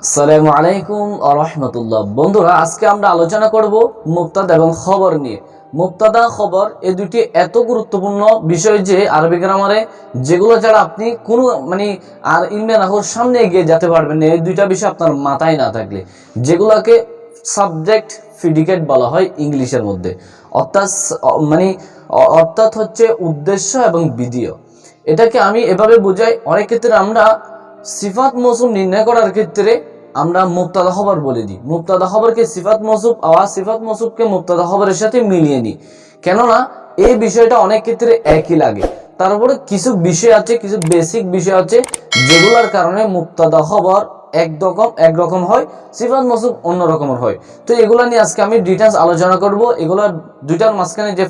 আসসালামু আলাইকুম রহমতুল্লাহ। বন্ধুরা, আজকে আমরা আলোচনা করব এবং খবর নিয়ে। মুক্তাদা খবর এই দুটি এত গুরুত্বপূর্ণ বিষয় যে আরবি গ্রামারে যেগুলো আপনি কোনো মানে আর সামনে এগিয়ে যেতে পারবেন না। এই দুইটা বিষয় আপনার মাথায় না থাকলে। যেগুলোকে সাবজেক্ট ফিডিকেট বলা হয় ইংলিশের মধ্যে। অর্থাৎ মানে অর্থাৎ হচ্ছে উদ্দেশ্য এবং বিধিও এটাকে আমি এভাবে বুঝাই, অনেক ক্ষেত্রে আমরা সিফাত মৌসুম নির্ণয় করার ক্ষেত্রে আমরা মুক্তাদা খবর বলে দিই। মুক্তাদা খবরকে সিফাত মৌসুম আওয়াজ সিফাত মৌসুমকে মুক্তাদা খবরের সাথে মিলিয়ে নিই। কেননা, এই বিষয়টা অনেক ক্ষেত্রে একই লাগে। তারপরে কিছু বিষয় আছে, কিছু বেসিক বিষয় আছে, যেগুলোর কারণে মুক্তাদা খবর একরকম একরকম হয়, সিফাত মৌসুম অন্য রকমের হয়। তো এগুলা নিয়ে আজকে আমি ডিটেলস আলোচনা করব। এগুলা দুইটার মাঝখানে যে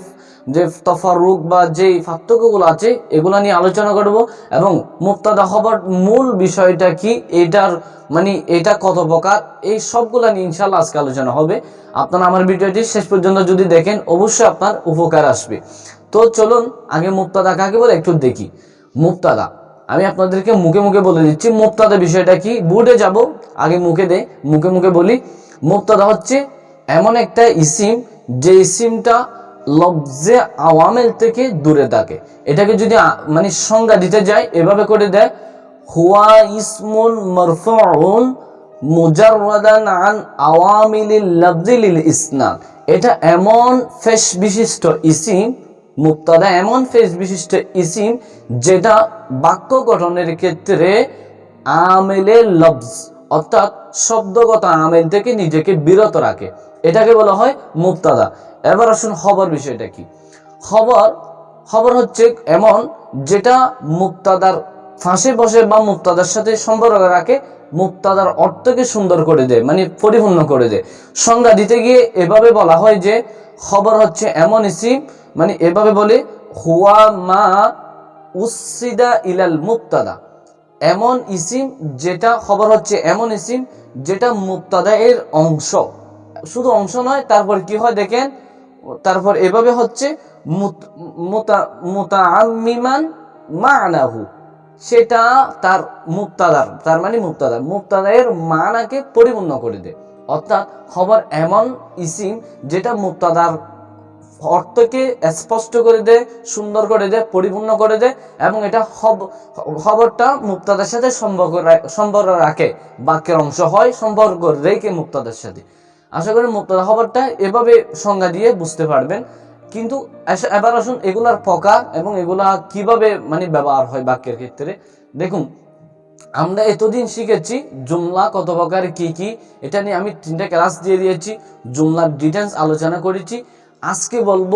যে তফারুক বা যে পার্থক্যগুলো আছে, এগুলো নিয়ে আলোচনা করব। এবং মুক্তাদা হবার মূল বিষয়টা কি, এটার মানে এটা কত প্রকার, এই সবগুলো নিয়ে ইনশাল্লাহ আজকে আলোচনা হবে। আপনারা আমার ভিডিওটি শেষ পর্যন্ত যদি দেখেন, অবশ্যই আপনার উপকার আসবে। তো চলুন, আগে মুক্তাদা কাকে বলে একটু দেখি। মুক্তাদা, আমি আপনাদেরকে মুখে মুখে বলে দিচ্ছি, মুক্তাদা বিষয়টা কি? বুটে যাব, আগে মুখে দে, মুখে মুখে বলি। মুক্তাদা হচ্ছে এমন একটা ইসিম, যে ইসিমটা লফজে আওয়ামেল থেকে দূরে থাকে। এটাকে যদি মানে সংজ্ঞা দিতে যায় এভাবে করে দেয়, হুয়া ইসমুন মারফুউন মুজাররাদান আন আওয়ামিলিল লফজিলিল ইসনাদ এটা এমন ফেস বিশিষ্ট ইসিম, মুক্তাদা এমন ফেস বিশিষ্ট ইসিম, যেটা বাক্য গঠনের ক্ষেত্রে আমেলে লফজ অর্থাৎ শব্দগত আমেল থেকে নিজেকে বিরত রাখে। এটাকে বলা হয় মুক্তাদা এবার আসুন খবর বিষয়টা কি? খবর খবর হচ্ছে এমন যেটা মুক্তাদার ফাঁসে বসে বা মুক্তাদার সাথে সম্পর্ক রাখে মুক্তাদার অর্থকে সুন্দর করে দেয় মানে পরিপূর্ণ করে দেয়। সংজ্ঞা দিতে গিয়ে এভাবে বলা হয় যে খবর হচ্ছে এমন ইসিম মানে এভাবে বলে, হুয়া মা উসিদা ইলাল মুক্তাদা এমন ইসিম যেটা, খবর হচ্ছে এমন ইসিম যেটা মুক্তাদা এর অংশ। শুধু অংশ নয়, তারপর কি হয় দেখেন? তারপর এভাবে হচ্ছে সেটা তার মুক্তাদার তার মানে মুক্তাদার মুক্তাদার মানাকে পরিপূর্ণ করে দেয়। অর্থাৎ খবর এমন ইসিম যেটা মুক্তাদার অর্থকে স্পষ্ট করে দেয়, সুন্দর করে দেয়, পরিপূর্ণ করে দেয় এবং এটা খব- খবরটা মুক্তাদার সাথে সম্পর্ক সম্পর্ক রাখে। বাক্যের অংশ হয়, সম্পর্ক রেখে মুক্তাদার সাথে। আশা করি মুক্তাদা খবরটা এভাবে সংজ্ঞা দিয়ে বুঝতে পারবেন। কিন্তু এবার আসুন এগুলার প্রকার এবং এগুলা কীভাবে মানে ব্যবহার হয় বাক্যের ক্ষেত্রে। দেখুন, আমরা এতদিন শিখেছি জুমলা কত প্রকার, কি কি, এটা নিয়ে আমি তিনটা ক্লাস দিয়ে দিয়েছি, জুমলার ডিটেলস আলোচনা করেছি। আজকে বলব,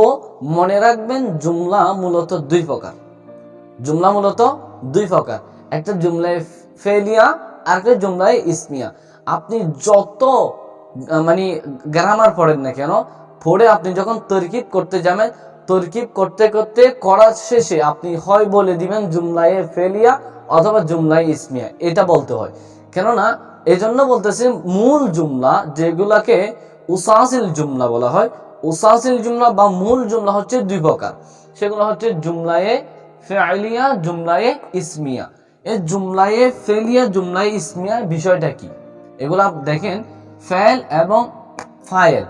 মনে রাখবেন জুমলা মূলত দুই প্রকার। জুমলা মূলত দুই প্রকার, একটা জুমলায় ফেলিয়া আর একটা জুমলায় ইসমিয়া। আপনি যত মানে গ্রামার পড়েন না কেন? পড়ে আপনি যখন তরকিব করতে যাবেন, তরকিব করতে করতে করার শেষে আপনি হয় বলে দিবেন জুমলায় ফেলিয়া অথবা জুমলায় ইসমিয়া, এটা বলতে হয়। কেননা, এজন্য বলতেছে মূল জুমলা যেগুলাকে উসাসিল জুমলা বলা হয়, উসাসিল জুমলা বা মূল জুমলা হচ্ছে দুই প্রকার। সেগুলো হচ্ছে জুমলায়ে ফেলিয়া, জুমলায়ে ইসমিয়া। এই জুমলায়ে ফেলিয়া, জুমলায়ে ইসমিয়া বিষয়টা কি? এগুলা দেখেন ফেল এবং ফাইল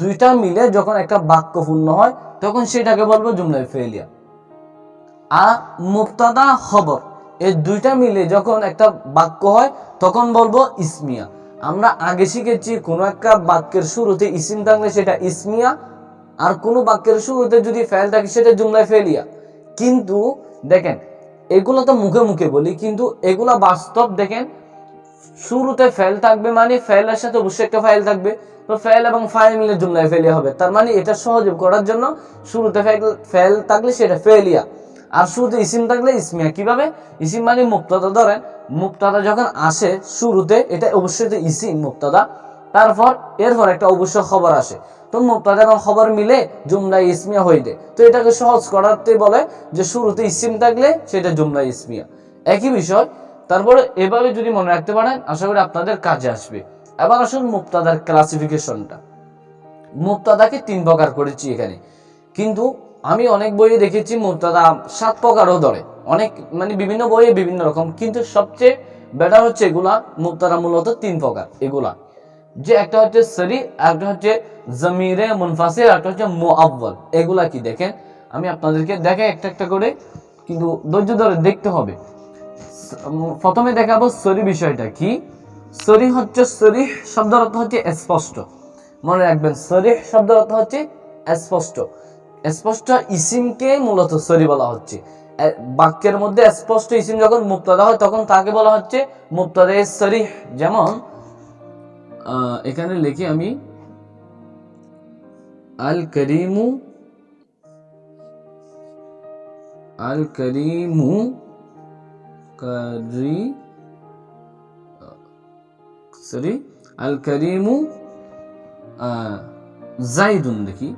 দুইটা মিলে যখন একটা বাক্য পূর্ণ হয়, তখন সেটাকে বলব জুমলায় ফেলিয়া আর মুক্তাদা খবর, এই দুইটা মিলে যখন একটা বাক্য হয়, তখন বলব ইসমিয়া। আমরা আগে শিখেছি কোনো একটা বাক্যের শুরুতে ইসিম থাকলে সেটা ইসমিয়া, আর কোনো বাক্যের শুরুতে যদি ফেল থাকে সেটা জুমলায় ফেলিয়া কিন্তু দেখেন, এগুলো তো মুখে মুখে বলি, কিন্তু এগুলা বাস্তব দেখেন শুরুতে ফেল থাকবে মানে ফেলের সাথে অবশ্যই একটা ফাইল থাকবে। তো ফেল এবং ফাইল মিলে জুমলায় ফেলিয়া হবে। তার মানে এটা সহজে করার জন্য শুরুতে ফেল থাকলে সেটা ফেলিয়া আর শুরুতে ইসিম থাকলে ইসমিয়া। কীভাবে? ইসিম মানে মুক্তাদা ধরেন মুক্তাদা যখন আসে শুরুতে, এটা অবশ্যই তো ইসিম মুক্তাদা তারপর, এরপর একটা অবশ্য খবর আসে। তো মুক্তাদা এবং খবর মিলে জুমলা ইসমিয়া যায়। তো এটাকে সহজ করাতে বলে যে শুরুতে ইসিম থাকলে সেটা জুমলা ইসমিয়া। একই বিষয় তারপরে এভাবে যদি মনে রাখতে পারেন, আশা করি আপনাদের কাজে আসবে। এবার আসুন মুক্তাদার ক্লাসিফিকেশনটা মুক্তাদাকে তিন প্রকার করেছি এখানে। কিন্তু আমি অনেক বইয়ে দেখেছি মুক্তাদা সাত প্রকারও ধরে। অনেক মানে বিভিন্ন বইয়ে বিভিন্ন রকম। কিন্তু সবচেয়ে বেটার হচ্ছে এগুলা মুক্তারা মূলত তিন প্রকার, এগুলা। যে একটা হচ্ছে সরি একটা হচ্ছে জমিরে আর একটা হচ্ছে মুআব্বাল। এগুলা কি দেখেন? আমি আপনাদেরকে দেখে একটা একটা করে, কিন্তু ধৈর্য ধরে দেখতে হবে। প্রথমে দেখাবো সরি বিষয়টা কি? সরি হচ্ছে সরি শব্দের অর্থ হচ্ছে স্পষ্ট। মনে রাখবেন, সরি শব্দের অর্থ হচ্ছে স্পষ্ট। স্পষ্ট ইসিমকে মূলত সরি বলা হচ্ছে। বাক্যের মধ্যে স্পষ্ট ইসিম যখন মুক্তাদা হয়, তখন তাকে বলা হচ্ছে মুক্তাদা সরি। যেমন এখানে লিখি আমি, আল করিমু আল করিমু করি সরি আল করিমু জাইদুন লিখি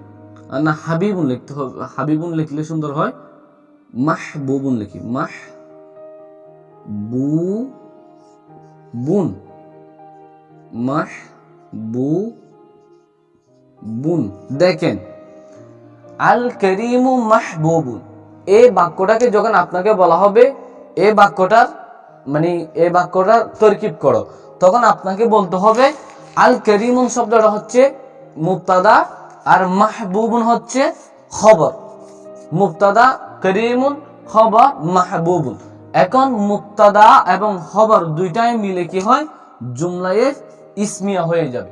আর না হাবিবুন লিখতে হবে হাবিবুন লিখলে সুন্দর হয় মাহবুবুন লিখি মাহ বু বুন মাহ বু বুন দেখেন আল করিমু এই বাক্যটাকে যখন আপনাকে বলা হবে এই বাক্যটার মানে এ বাক্যটার তরকিব করো। তখন আপনাকে বলতে হবে, আল করিমুন শব্দটা হচ্ছে মুক্তাদা আর মাহবুবুন হচ্ছে খবর। মুক্তাদা করিমুন, খবর, মাহবুবুন। এখন মুক্তাদা এবং খবর দুইটাই মিলে কি হয়? জুমলায়ে ইসমিয়া হয়ে যাবে।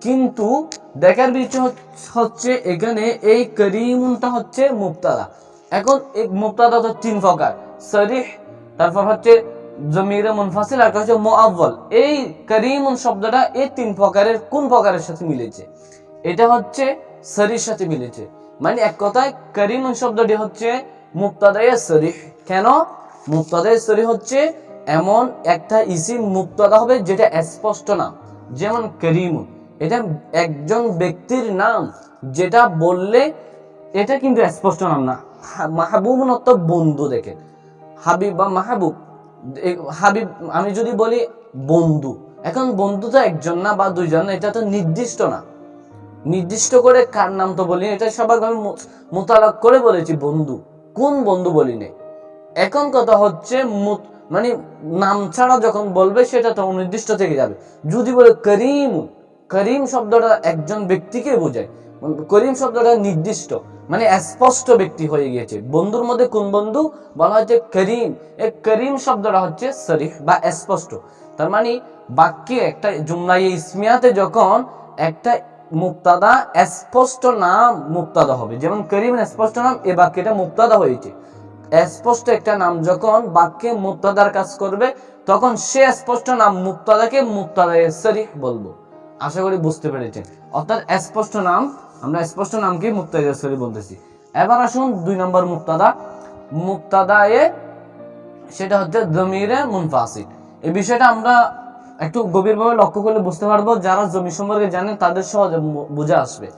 কিন্তু দেখার বিষয় হচ্ছে এখানে এই করিমুনটা হচ্ছে মুক্তাদা এখন এই মুক্তাদা তো তিন প্রকার। সরিহ, তারপর হচ্ছে জমিরে মুনফাসিল, আর হচ্ছে মুআব্বাল এই করিমুন শব্দটা এই তিন প্রকারের, কোন প্রকারের সাথে মিলেছে? এটা হচ্ছে সরির সাথে মিলেছে। মানে এক কথায় করিমুন শব্দটি হচ্ছে মুক্তাদায়ে সরিহ। কেন? মুক্তাদায়ে সরিহ হচ্ছে এমন একটা ইসিম মুক্তাদা হবে যেটা স্পষ্ট না। যেমন করিমুন। এটা একজন ব্যক্তির নাম যেটা বললে এটা কিন্তু স্পষ্ট নাম না। মাহবুবুন অর্থ বন্ধু দেখেন হাবিব বা মাহবুব হাবিব, আমি যদি বলি বন্ধু, এখন বন্ধু তো একজন না বা দুইজন না, এটা তো নির্দিষ্ট না। নির্দিষ্ট করে কার নাম তো বলি এটা সবাই আমি মোতালাক করে বলেছি, বন্ধু। কোন বন্ধু বলিনি? এখন কথা হচ্ছে মানে নাম ছাড়া যখন বলবে, সেটা তো অনির্দিষ্ট থেকে যাবে। যদি বলে করিম করিম শব্দটা একজন ব্যক্তিকে বোঝায়। করিম শব্দটা নির্দিষ্ট। মানে স্পষ্ট ব্যক্তি হয়ে গিয়েছে। বন্ধুর মধ্যে কোন বন্ধু? বলা হচ্ছে করিম। এই করিম শব্দটা হচ্ছে সরিহ বা স্পষ্ট। তার মানে বাক্যে একটা জুমলাই ইসমিয়াতে যখন একটা মুক্তাদা স্পষ্ট নাম মুক্তাদা হবে। যেমন করিম স্পষ্ট নাম, এ বাক্যটা মুক্তাদা হয়েছে। স্পষ্ট একটা নাম যখন বাক্যে মুক্তাদার কাজ করবে, তখন সে স্পষ্ট নাম মুক্তাদাকে মুক্তাদা শরীফ বলব। আশা করি বুঝতে পেরেছেন। অর্থাৎ স্পষ্ট নাম আমরা স্পষ্ট নামকে মুক্তাদা বলতেছি। এবার আসুন দুই নম্বর মুক্তাদা মুক্তাদায়ে সেটা হচ্ছে জমিরে মুনফাসিল এই বিষয়টা আমরা একটু গভীরভাবে লক্ষ্য করলে বুঝতে পারব, যারা জমি সম্পর্কে জানেন তাদের সহজে বুঝে আসবে।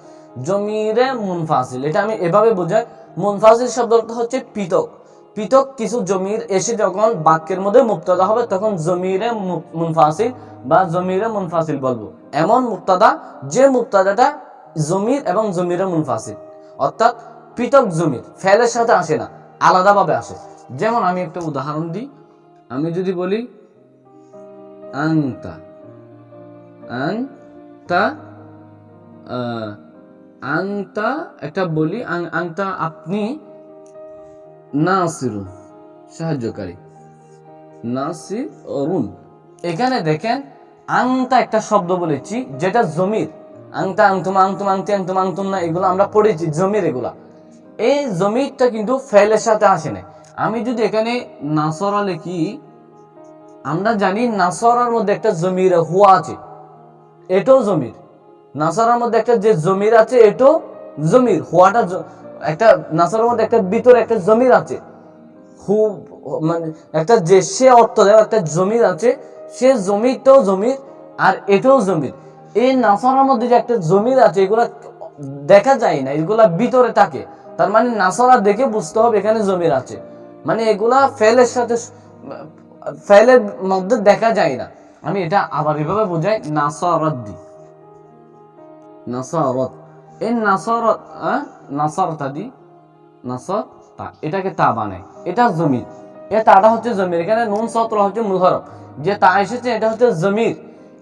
জমিরে মুনফাসিল এটা আমি এভাবে বোঝাই। মুনফাসিল শব্দটা হচ্ছে পৃথক। পৃথক কিছু জমির এসে যখন বাক্যের মধ্যে মুক্তাদা হবে, তখন জমিরে মুনফাসিল বা জমিরে মুনফাসিল বলব। এমন মুক্তাদা যে মুক্তাদাটা জমির এবং জমিরে মুনফাসিল। অর্থাৎ পৃথক জমির, ফেলের সাথে আসে না, আলাদাভাবে আসে। যেমন আমি একটা উদাহরণ দিই, আমি যদি বলি, আংতা আংতা আংতা, একটা বলি আংতা আপনি নাসিরুন, সাহায্যকারী। নাসির অরুণ এখানে দেখেন, আংতা একটা শব্দ বলেছি, যেটা জমির আংতা আংতুম আংতুম আংতি আংতুম আংতুম না, এগুলো আমরা পড়েছি, জমির এগুলা। এই জমিরটা কিন্তু ফেলের সাথে আসে না আমি যদি এখানে নাসরা লিখি, আমরা জানি নাসরার মধ্যে একটা জমির হুয়া আছে, এটাও জমির। নাসারার মধ্যে একটা যে জমির আছে, এটাও জমির। হুয়াটা একটা, নাসারার মধ্যে একটা ভিতরে একটা জমির আছে। হু মানে একটা যে সে অর্থ দেয় একটা জমির আছে, সে জমিটাও জমির আর এটাও জমির। এই নাসারার মধ্যে যে একটা জমির আছে, এগুলা দেখা যায় না, এগুলা ভিতরে থাকে। তার মানে নাসারা দেখে বুঝতে হবে এখানে জমির আছে। মানে এগুলা ফেলের সাথে ফেলের মধ্যে দেখা যায় না। আমি এটা আবার এভাবে বোঝাই নাসারত দি নাসারত। এই নাসারত? নাসারতা দি নাসার তা এটাকে তা বানায়। এটা জমির। এ তাটা হচ্ছে জমির। এখানে নুন, সত্র হচ্ছে মুহরম যে তা এসেছে, এটা হচ্ছে জমির।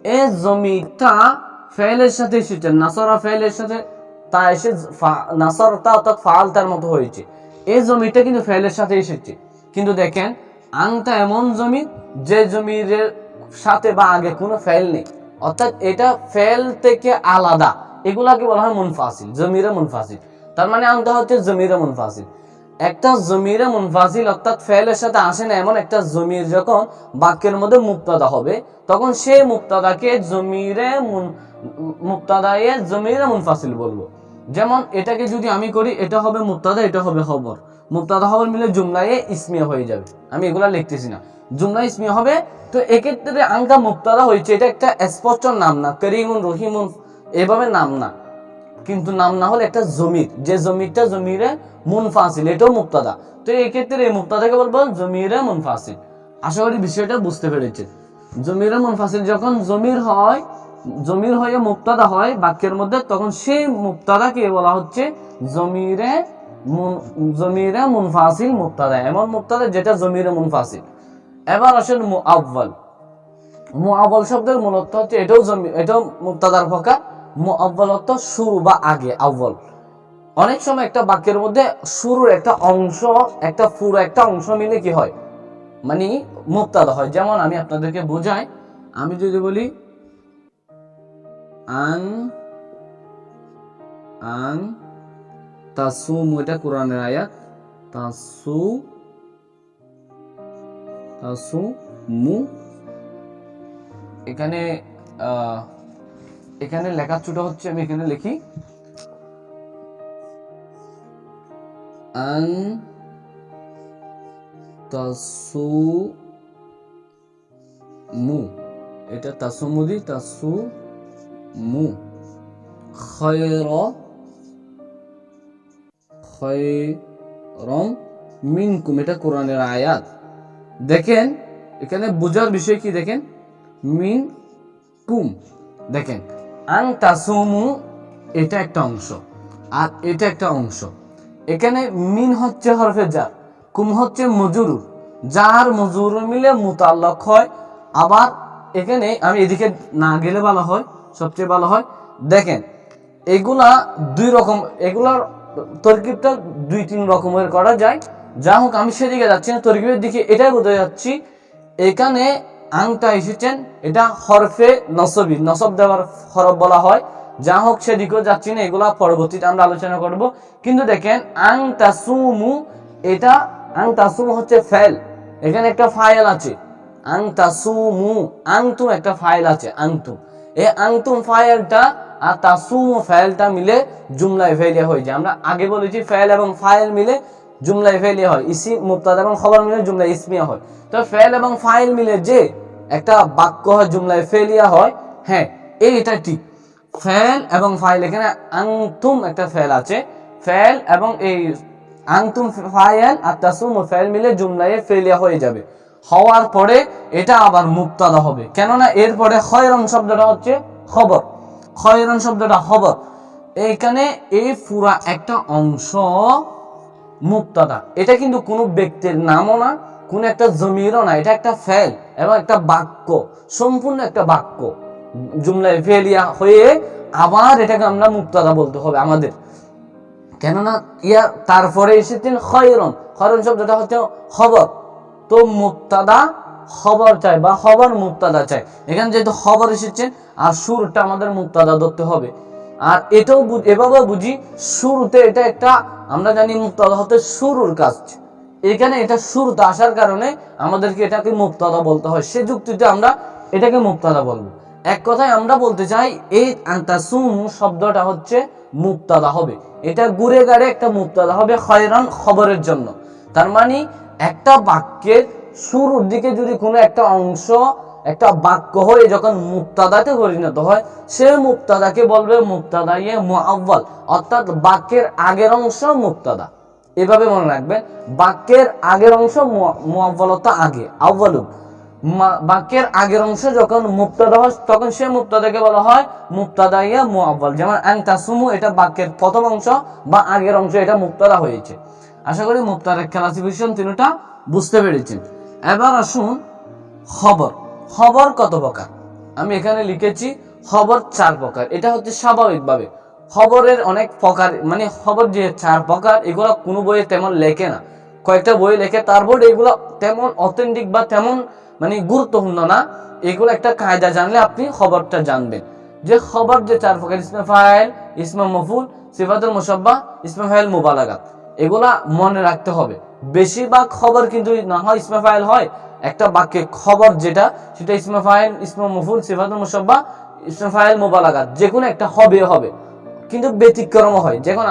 এই জমিটা ফেলের সাথে এসেছে, নাসরা ফেলের সাথে তা এসে ফা- নাসরটা অর্থাৎ ফাল তার মতো হয়েছে। এই জমিটা কিন্তু ফেলের সাথে এসেছে। কিন্তু দেখেন, আংটা এমন জমি যে জমির সাথে বা আগে কোনো ফেল নেই। অর্থাৎ এটা ফেল থেকে আলাদা। এগুলাকে বলা হয় মুনফাসিল, জমিরে মুনফাসিল। তার মানে আংটা হচ্ছে জমিরে মুনফাসিল। একটা জমিরে মুনফাসিল অর্থাৎ ফেলের সাথে আসে না, এমন একটা জমির যখন বাক্যের মধ্যে মুক্তাদা হবে, তখন সেই মুক্তাদাকে জমিরে মুক্তাদায়ে জমিরে মুনফাসিল বলব। যেমন এটাকে যদি আমি করি, এটা হবে মুক্তাদা, এটা হবে খবর। মুক্তাদা খবর মিলে জুমলায়ে ইসমিয়া হয়ে যাবে। আমি এগুলা লিখতেছি না। জুমলা ইসমিয়া হবে, তো এক্ষেত্রে আঙ্কা মুক্তাদা হয়েছে, এটা একটা স্পষ্ট নাম না, করিমুন, রহিমুন, এভাবে নাম না। কিন্তু নাম না হলে একটা জমির, যে জমিরটা জমিরে মুনফাসিল, এটাও মুক্তাদা তো এই ক্ষেত্রে এই মুক্তাদাকে বলব জমিরে মুনফাসিল। আশা করি বিষয়টা বুঝতে পেরেছে জমিরে মুনফাসিল যখন জমির হয়, জমির হয়ে মুক্তাদা হয় বাক্যের মধ্যে, তখন সেই মুক্তাদাকে বলা হচ্ছে জমিরে জমিরে মুনফাসিল মুক্তাদা এমন মুক্তাদা যেটা জমিরে মুনফাসিল। এবার আসেন মুআব্বাল মুআব্বাল শব্দের মূলত হচ্ছে এটাও জমি, এটাও মুক্তাদার প্রকার অর্থ শুরু বা আগে, আব্বাল। অনেক সময় একটা বাক্যের মধ্যে শুরুর একটা অংশ, একটা পুরো একটা অংশ মিলে কি হয়? মানে মুক্তাদা হয়। যেমন আমি আপনাদেরকে বোঝাই, আমি যদি বলি আন আন তাসুম, এটা কোরআনের আয়াত। তাসু তাসু মু এখানে এখানে লেখা ছোট হচ্ছে, আমি এখানে লিখি। আন তাসু মু। এটা তাসুমুদি তাসু মু। খয়র, খয়রম মিনকুম, এটা কোরআনের আয়াত। দেখেন, এখানে বোঝার বিষয় কি দেখেন? মিন কুম দেখেন। আং এটা একটা অংশ। আর এটা একটা অংশ। এখানে মিন হচ্ছে হরফে যার কুম হচ্ছে মজুরু। যার মজুর মিলে মুতাল্লক হয়। আবার এখানে আমি এদিকে না গেলে ভালো হয়, সবচেয়ে ভালো হয়। দেখেন, এগুলা দুই রকম, এগুলার তরকিবটা দুই তিন রকমের করা যায়। যা হোক, আমি সেদিকে যাচ্ছি না, তরকিবের দিকে এটাই বোঝা যাচ্ছি। এখানে আংটা এসেছেন, এটা হরফে নসবি, নসব দেওয়ার হরফ বলা হয়। যা হোক সেদিকেও যাচ্ছি না, এগুলা পরবর্তীতে আমরা আলোচনা করব। কিন্তু দেখেন আং তাসুমু এটা আং তাসুমু হচ্ছে ফেল। এখানে একটা ফাইল আছে। আং তাসুমু আংতুম একটা ফাইল আছে, আংতুম। এই আংতুম ফাইলটা আর তাসুমু ফাইলটা মিলে জুমলায় ফেলিয়া হয়ে যায়। আমরা আগে বলেছি ফাইল এবং ফাইল মিলে জুমলায় ফেলিয়া হয়। ইসি মুক্তাদা এবং খবর মিলে জুমলায় ইসমিয়া হয়। তো ফেল এবং ফাইল মিলে যে একটা বাক্য হয়, জুমলায় ফেলিয়া হয় হ্যাঁ এইটা ঠিক। ফেল এবং ফাইল, এখানে আংতুম একটা ফেল আছে। ফেল এবং এই আংতুম ফাইল আর তাসুম ফেল মিলে জুমলায় ফেলিয়া হয়ে যাবে। হওয়ার পরে এটা আবার মুক্তাদা হবে। কেননা এরপরে খয়রন শব্দটা হচ্ছে খবর। খয়রন শব্দটা খবর। এইখানে এই পুরা একটা অংশ মুক্তাদা এটা কিন্তু কোনো ব্যক্তির নামও না, কোন একটা জমিরও না। এটা একটা ফেল এবং একটা বাক্য, সম্পূর্ণ একটা বাক্য। জুমলায় ফেলিয়া হয়ে আবার এটাকে আমরা মুক্তাদা বলতে হবে আমাদের। কেননা ইয়া তারপরে এসেছেন খয়রন। খয়রন শব্দটা হচ্ছে খবর। তো মুক্তাদা খবর চাই বা খবর মুক্তাদা চাই। এখানে যেহেতু খবর এসেছে, আর সুরটা আমাদের মুক্তাদা ধরতে হবে। আর এটাও এভাবেও বুঝি শুরুতে এটা একটা, আমরা জানি মুক্তাদা হতে শুরুর কাজ। এখানে এটা শুরুতে আসার কারণে আমাদেরকে এটাকে মুক্তাদা বলতে হয়। সে যুক্তিতে আমরা এটাকে মুক্তাদা বলব। এক কথায় আমরা বলতে চাই, এই আন্তাসুম শব্দটা হচ্ছে মুক্তাদা হবে। এটা গুড়ে গাড়ে একটা মুক্তাদা হবে হয়রান খবরের জন্য। তার মানে একটা বাক্যের শুরুর দিকে যদি কোনো একটা অংশ একটা বাক্য হয়ে যখন মুক্তাদাতে পরিণত হয়, সে মুক্তাদাকে বলবে মুক্তাদা ইয়ে মুআব্বাল অর্থাৎ বাক্যের আগের অংশ মুক্তাদা। এভাবে মনে রাখবেন বাক্যের আগের অংশ মুআব্বালত আগে আউ্বালু মা- বাক্যের আগের অংশ যখন মুক্তাদা হয়, তখন সে মুক্তাদাকে বলা হয় মুক্তাদা ইয়া মুআব্বাল যেমন তাসুমু এটা বাক্যের প্রথম অংশ বা আগের অংশ, এটা মুক্তাদা হয়েছে। আশা করি মুক্তাদা ক্লাসিফিকেশন তিনটা বুঝতে পেরেছেন। এবার আসুন খবর। খবর কত প্রকার? আমি এখানে লিখেছি খবর চার প্রকার। এটা হচ্ছে স্বাভাবিকভাবে। খবরের অনেক প্রকার মানে খবর যে চার প্রকার, এগুলো কোনো বইয়ে তেমন লেখে না। কয়েকটা বই লেখে, তারপর এগুলো তেমন অথেন্টিক বা তেমন মানে গুরুত্বপূর্ণ না। এগুলো একটা কায়দা জানলে আপনি খবরটা জানবেন। যে খবর যে চার প্রকার, ইসমে ফাইল, ইসমা মফুল, সিফাতুল মুসাব্বা ইসমে ফাইল মুবালাগাত। এগুলা মনে রাখতে হবে। বেশিরভাগ খবর কিন্তু না হয় ইসমে ফাইল হয় একটা বাক্যে খবর যেটা, সেটা ইসমে ফাইল, ইসমা মফুল, সিফাতুল মুসাব্বা ইসমে মুবালাগাত যে কোনো একটা হবে হবে। কিন্তু ব্যতিক্রম হয়। যেমন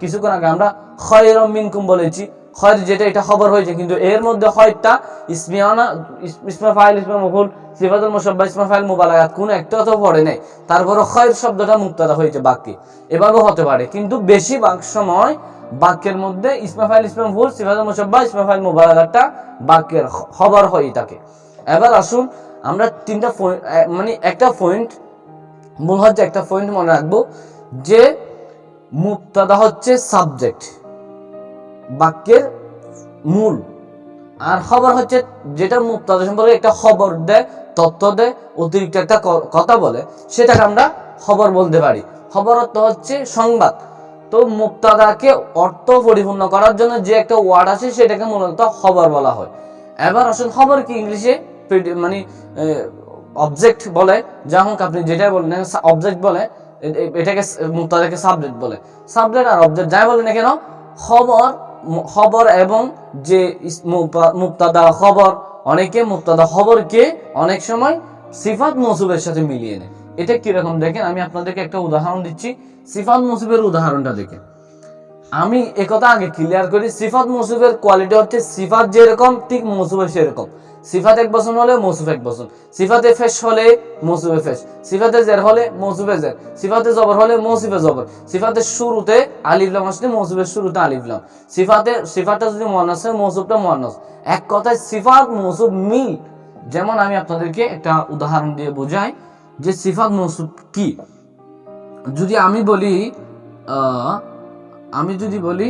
কিছুক্ষণ আগে আমরা খয়ের মিনকুম বলেছি, খয়ের যেটা, এটা খবর হয়েছে, কিন্তু এর মধ্যে হয়টা ইসমিয়ানা, ইস- ইসমা মফুল, সিফাতুল মুসাব্বা ইসমা ফাইল মুবালাগাত, কোনো একটা তো পড়ে নেই। তারপরে খয়ের শব্দটা মুক্তাদা হয়েছে বাক্যে। এভাবে হতে পারে। কিন্তু বেশিরভাগ সময় বাক্যের মধ্যে ইসমা ফাইল, ইসমা মফুল সিফাতুল মুসাব্বা ইসমা ফাইল বাক্যের খবর হয়ে থাকে এবার আসুন আমরা তিনটা মানে একটা পয়েন্ট, মূল হচ্ছে একটা পয়েন্ট মনে রাখব যে মুক্তাদা হচ্ছে সাবজেক্ট, বাক্যের মূল। আর খবর হচ্ছে যেটা মুক্তাদা সম্পর্কে একটা খবর দেয়, তথ্য দেয়, অতিরিক্ত একটা কথা বলে, সেটাকে আমরা খবর বলতে পারি। খবর অর্থ হচ্ছে সংবাদ। তো মুক্তাদাকে অর্থ পরিপূর্ণ করার জন্য যে একটা ওয়ার্ড আছে সেটাকে মূলত খবর বলা হয়। এবার আসলে খবর কি ইংলিশে? মানে অবজেক্ট বলে। যা হোক, আপনি যেটা বলেন অবজেক্ট বলে এটাকে মুক্তাদাকে সাবজেক্ট বলে। সাবজেক্ট আর অবজেক্ট যাই বলে না কেন, খবর খবর এবং যে মুক্তাদা খবর, অনেকে মুক্তাদা খবরকে অনেক সময় সিফাত মৌসুবের সাথে মিলিয়ে নেয়। এটা কীরকম? দেখেন, আমি আপনাদেরকে একটা উদাহরণ দিচ্ছি। সিফাত মৌসুবের উদাহরণটা দেখেন আমি একথা আগে ক্লিয়ার করি, সিফাত মৌসুফের কোয়ালিটি হচ্ছে সিফাত যেরকম, ঠিক মৌসুফে সেরকম। সিফাত এক বছর হলে মৌসুফ এক বছর সিফাতে ফেস হলে মৌসুফে ফেস। সিফাতে জের হলে মৌসুফে জের। সিফাতে জবর হলে মৌসুফে জবর। সিফাতের শুরুতে আলিফলাম আসলে মৌসুফের শুরুতে আলিফলাম সিফাতে, সিফাতটা যদি মহানাস হয় মৌসুফটা মহানাস এক কথায় সিফাত মৌসুফ মিল। যেমন আমি আপনাদেরকে একটা উদাহরণ দিয়ে বোঝাই যে সিফাত মৌসুফ কি? যদি আমি বলি আমি যদি বলি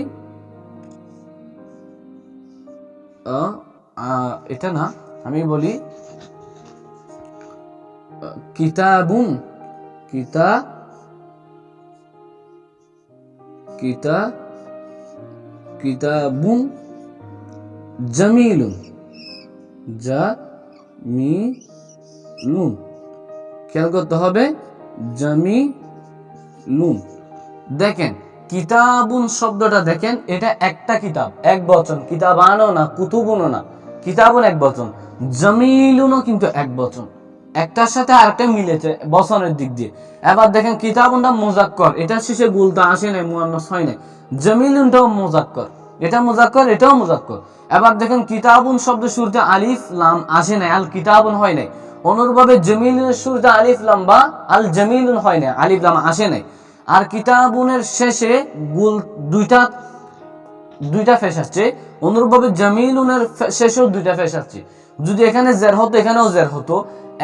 এটা না, আমি বলি কিতাবুন, কিতা কিতা, কিতাবুন, জামিলুন জামিলুন। খেয়াল করতে হবে জামিলুন দেখেন, কিতাবুন শব্দটা দেখেন, এটা একটা কিতাব, এক বচন। কিতাবানও না, কুতুবুনও না। কিতাবুন এক বচন, জমিলুনও কিন্তু এক বচন। একটার সাথে আরেকটা মিলেছে বচনের দিক দিয়ে। এবার দেখেন, কিতাবুনটা মোজাক্কর। এটা শেষে গুলতা আসে নাই, মুয়ান্নাস হয় নাই। জমিলুনটাও মোজাক্কর। এটা মোজাক্কর, এটাও মোজাক্কর। এবার দেখেন, কিতাবুন শব্দ শুরুতে আলিফ, লাম আসে নাই আল কিতাবুন হয় নাই। অনুরূপভাবে জমিলুনের শুরুতে আলিফ লাম বা আল জমিলুন হয় নাই, আলিফ লাম আসে নাই। আর কিতাবুনের শেষে গুল দুইটা দুইটা ফেস আসছে। অনুরূপভাবে জামিলুনের শেষেও দুইটা ফেস আসছে। যদি এখানে জের হতো, এখানেও জের হতো।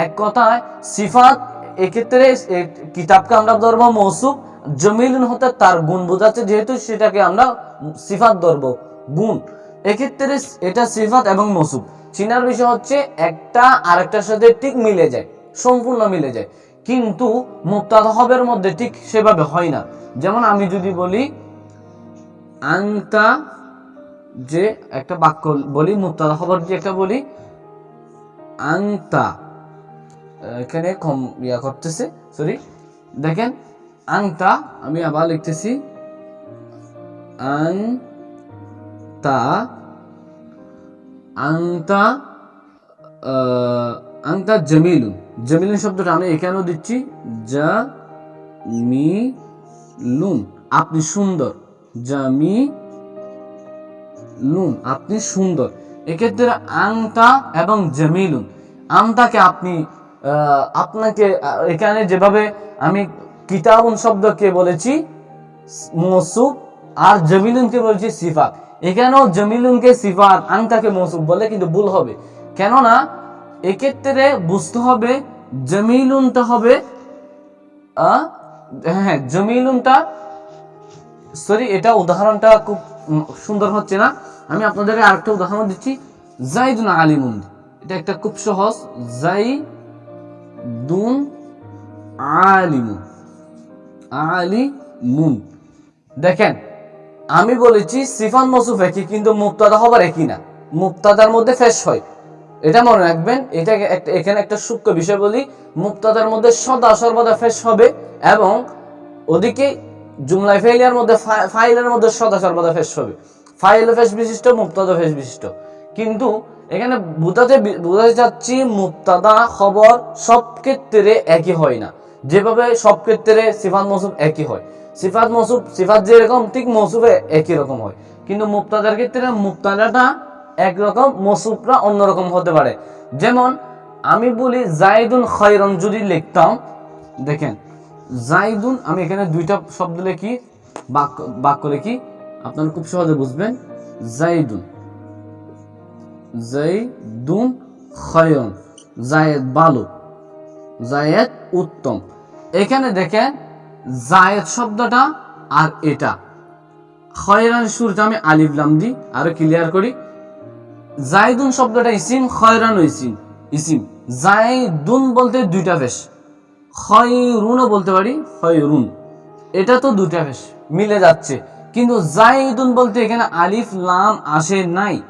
এক কথায়, সিফাত এক্ষেত্রে কিতাবকে আমরা ধরবো মৌসুফ। জমিলুন হতে তার গুণ বোঝাচ্ছে, যেহেতু সেটাকে আমরা সিফাত ধরবো, গুণ। এক্ষেত্রে এটা সিফাত এবং মৌসুফ। চিনার বিষয় হচ্ছে একটা আরেকটার সাথে ঠিক মিলে যায়, সম্পূর্ণ মিলে যায়। কিন্তু মুক্তাদ হবের মধ্যে ঠিক সেভাবে হয় না। যেমন আমি যদি বলি, আংতা যে একটা বাক্য বলি, মুক্তাদা খবর যে একটা বলি, আংতা, এখানে কম ইয়া করতেছে সরি দেখেন, আংতা, আমি আবার লিখতেছি, আংতা আংতা আংতা জামিলুন জামিলুন শব্দটা আমি এখানেও দিচ্ছি। জা, মি, লুন। আপনি সুন্দর। জামি লুন। আপনি সুন্দর। এক্ষেত্রে আংতা এবং জামিলুন আমতাকে আপনি আপনাকে এখানে যেভাবে আমি কিতাবুন শব্দকে বলেছি মৌসুফ আর জমিলুনকে বলছি সিফাত। এখানেও জমিলুনকে সিফাত আংতাকে মৌসুফ বলে কিন্তু ভুল হবে। কেননা, এক্ষেত্রে বুঝতে হবে জমিলুনটা হবে হ্যাঁ জমিলুনটা সরি, এটা উদাহরণটা খুব সুন্দর হচ্ছে না। আমি আপনাদেরকে আরেকটা উদাহরণ দিচ্ছি। জাইদুন আলিমুন, এটা একটা খুব সহজ। জাই দুন আলিমুন আলিমুন। দেখেন আমি বলেছি সিফান মসুফ একই, কিন্তু মুক্তাদা হবার একই না। মুক্তাদার মধ্যে ফেস হয়। এটা মনে রাখবেন, এটা এখানে একটা সূক্ষ্ম বিষয় বলি মুক্তাদার মধ্যে সদা সর্বদা ফেস হবে এবং ওদিকে জুমলাই ফাইলের মধ্যে ফাইলের মধ্যে সদা সর্বদা ফেস হবে। ফাইল ফেস বিশিষ্ট মুক্তাদা ফেস বিশিষ্ট। কিন্তু এখানে বুঝাতে বুঝাতে চাচ্ছি মুক্তাদা খবর সব ক্ষেত্রে একই হয় না। যেভাবে সব ক্ষেত্রে সিফান মৌসুফ একই হয়। সিফাত মৌসুফ, সিফাত যেরকম, ঠিক মৌসুফে একই রকম হয়। কিন্তু মুক্তাদার ক্ষেত্রে মুক্তাদাটা একরকম, মৌসুফরা অন্যরকম হতে পারে। যেমন, আমি বলি জাইদুন খয়রন যদি লিখতাম, দেখেন, জাইদুন, আমি এখানে দুইটা শব্দ লিখি, বাক্য বাক্য লিখি, আপনারা খুব সহজে বুঝবেন। জাইদুন জাইদুন খয়রন, জায়েদ ভালো জায়েদ উত্তম। এখানে দেখেন জায়েদ শব্দটা আর এটা। খয়রান সুরটা আমি আলিফলাম দিই আরও ক্লিয়ার করি। জাইদুন শব্দটা ইসিম খয়রান ইসিম ইসিম। জাইদুন বলতে দুইটা বেশ খয়রুনও বলতে পারি খয়রুন। এটা তো দুইটা বেশ মিলে যাচ্ছে। কিন্তু জাইদুন বলতে এখানে আলিফ লাম আসে নাই।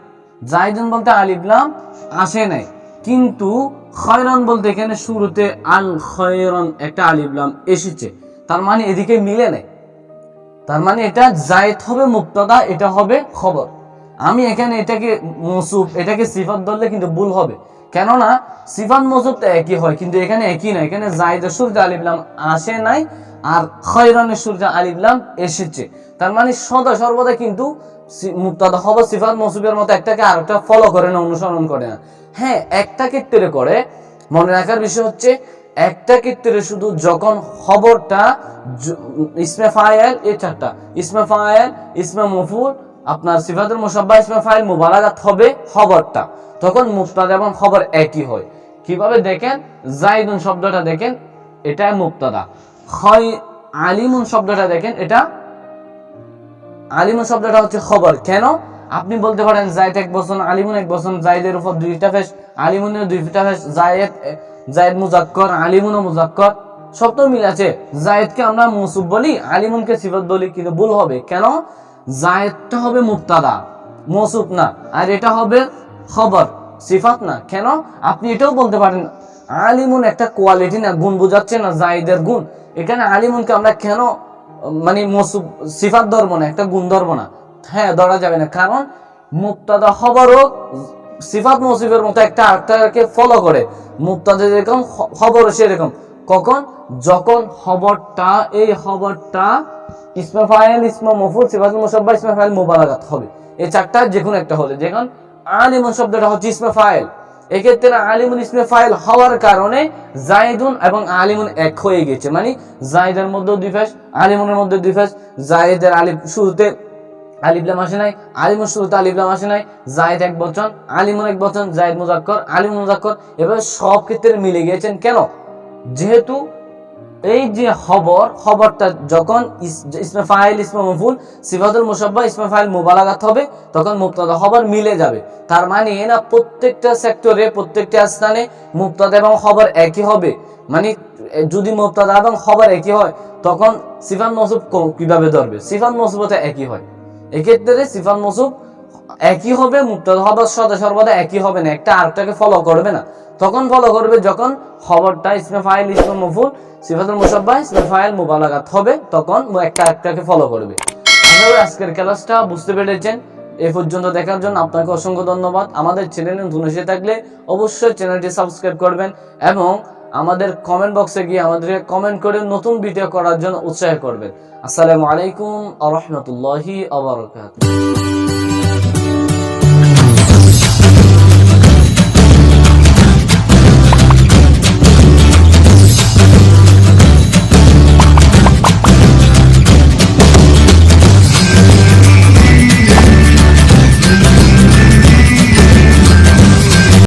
জায়দুন বলতে আলিফ লাম আসে নাই। কিন্তু খয়রন বলতে এখানে শুরুতে আল খয়রন একটা আলিফ লাম এসেছে। তার মানে এদিকে মিলে নেই। তার মানে এটা জায়েদ হবে মুক্তদা এটা হবে খবর। আমি এখানে এটাকে মৌসুফ, এটাকে সিফাত ধরলে কিন্তু ভুল হবে। কেননা সিফাত মৌসুফ তো একই হয়, কিন্তু এখানে একই না। এখানে জায়দের সূর্য আলিফলাম আসে নাই, আর খয়রানের সূর্য আলিফলাম এসেছে। তার মানে সদা সর্বদা কিন্তু মুক্তাদা খবর সিফাত মৌসুফের মতো একটাকে আরেকটা ফলো করে না, অনুসরণ করে না। হ্যাঁ একটা ক্ষেত্রে করে। মনে রাখার বিষয় হচ্ছে একটা ক্ষেত্রে শুধু যখন খবরটা ইসমে ফায়েল এই চারটা। ইসমে ফায়েল ইসমে মফুল, আপনার সিফাতুল মুসাব্বা, ইসমে ফাইল মুবালাগাত হবে খবরটা। তখন মুক্তাদা এবং খবর একই হয়। কীভাবে দেখেন? জাইদুন শব্দটা দেখেন, এটা মুক্তাদা হয় আলিমুন শব্দটা দেখেন, এটা আলিমুন শব্দটা হচ্ছে খবর। কেন? আপনি বলতে পারেন জায়দ এক বছর আলিমুন এক বছর জায়দের উপর দুইটা ফেস, আলিমুনের দুইটা ফেস জায়েদ জায়েদ মুজাক্কর আলিমুন মুজাক্কর, সব তো মিল আছে। জায়েদকে আমরা মুসুব বলি, আলিমুনকে সিফত বলি, কিন্তু ভুল হবে। কেন? জায়েদটা হবে মুক্তাদা মৌসুফ না। আর এটা হবে খবর, সিফাত না। কেন? আপনি এটাও বলতে পারেন, আলিমুন একটা কোয়ালিটি না, গুণ বোঝাচ্ছে না, জায়েদের গুণ। এখানে আলিমুনকে আমরা কেন মানে মসুব সিফাত ধরবো না, একটা গুণ ধরবো না? হ্যাঁ ধরা যাবে না। কারণ মুক্তাদা খবরও সিফাত মসিফের মতো একটা আরেকটাকে ফলো করে। মুক্তাদা যেরকম খ- খবরও সেরকম। কখন? যখন খবরটা, এই খবরটা ইসমা ইসমা সিফাত ইসমা মোবালাগাত হবে। এই চারটা যে কোনো একটা হলে। আলিমুন শব্দটা হচ্ছে ইসমা ফাইল এক্ষেত্রে আলিমুন ইসমে ফাইল হওয়ার কারণে জাইদুন এবং আলিমুন এক হয়ে গেছে। মানে জাইদের মধ্যে দুই আলিমুনের মধ্যে দুই ফেস। জাইদের আলিফ শুরুতে আলিফলাম আসে নাই আলিমুন শুরুতে আলিফলাম আসে নাই, জায়েদ এক বচন, আলিমুন এক বচন, জায়েদ মুজাক্কর আলিম মুজাক্কর, এভাবে সব ক্ষেত্রে মিলে গিয়েছেন। কেন? যেহেতু এই যে খবর, খবরটা যখন ইস- ইসমে ফাইল, ইসমে মফুল, সিফাতুল মুসাব্বা, ইসমে ফাইল মুবালাগাত হবে, তখন মুক্তাদা খবর মিলে যাবে। তার মানে এ না প্রত্যেকটা সেক্টরে, প্রত্যেকটা স্থানে মুক্তাদা এবং খবর একই হবে। মানে যদি মুক্তাদা এবং খবর একই হয়, তখন সিফাত মসুব কীভাবে ধরবে? সিফাত মসুবতে একই হয়। এক্ষেত্রে সিফাত মসুব একই হবে মুক্তাদা খবর সদা সর্বদা একই হবে না, একটা আরেকটাকে ফলো করবে না। তখন ফলো করবে যখন খবরটা ইসমে ফাইল, ইসমে মফুল, সিফাতুল মুসাব্বা ইসমে ফাইল, মুবালাগাত হবে, তখন একটা একটাকে ফলো করবে। আশা আজকের ক্লাসটা বুঝতে পেরেছেন? এ পর্যন্ত দেখার জন্য আপনাকে অসংখ্য ধন্যবাদ। আমাদের চ্যানেলে নতুন থাকলে অবশ্যই চ্যানেলটি সাবস্ক্রাইব করবেন এবং আমাদের কমেন্ট বক্সে গিয়ে আমাদেরকে কমেন্ট করে নতুন ভিডিও করার জন্য উৎসাহ করবেন আসসালামু আলাইকুম আ রহমতুল্লাহি আবরকাত